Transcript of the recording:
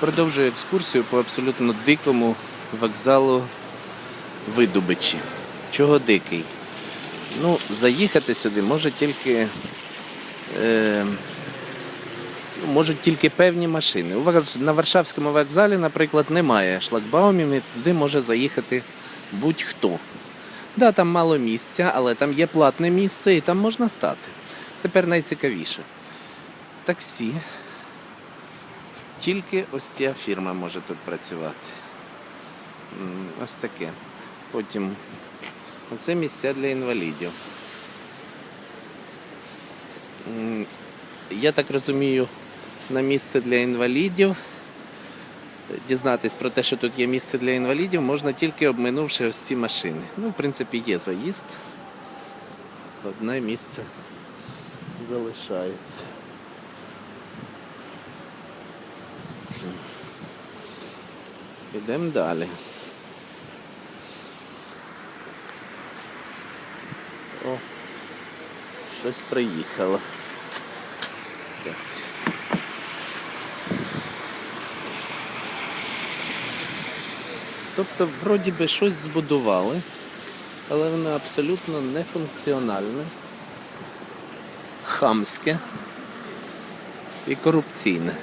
Продовжую екскурсію по абсолютно дикому вокзалу Видубичі. Чого дикий? Ну, заїхати сюди може тільки. Е, ну, можуть тільки певні машини. На Варшавському вокзалі, наприклад, немає шлагбаумів, і туди може заїхати будь-хто. Да, там мало місця, але там є платне місце і там можна стати. Тепер найцікавіше. Таксі. Тільки ось ця фірма може тут працювати. Ось таке. Потім оце місця для інвалідів. Я так розумію, на місце для інвалідів. Дізнатись про те, що тут є місце для інвалідів, можна тільки обминувши ось ці машини. Ну, в принципі, є заїзд. Одне місце залишається. Йдемо далі. О, щось приїхало. Тобто, вроді би щось збудували, але воно абсолютно нефункціональне, хамське і корупційне.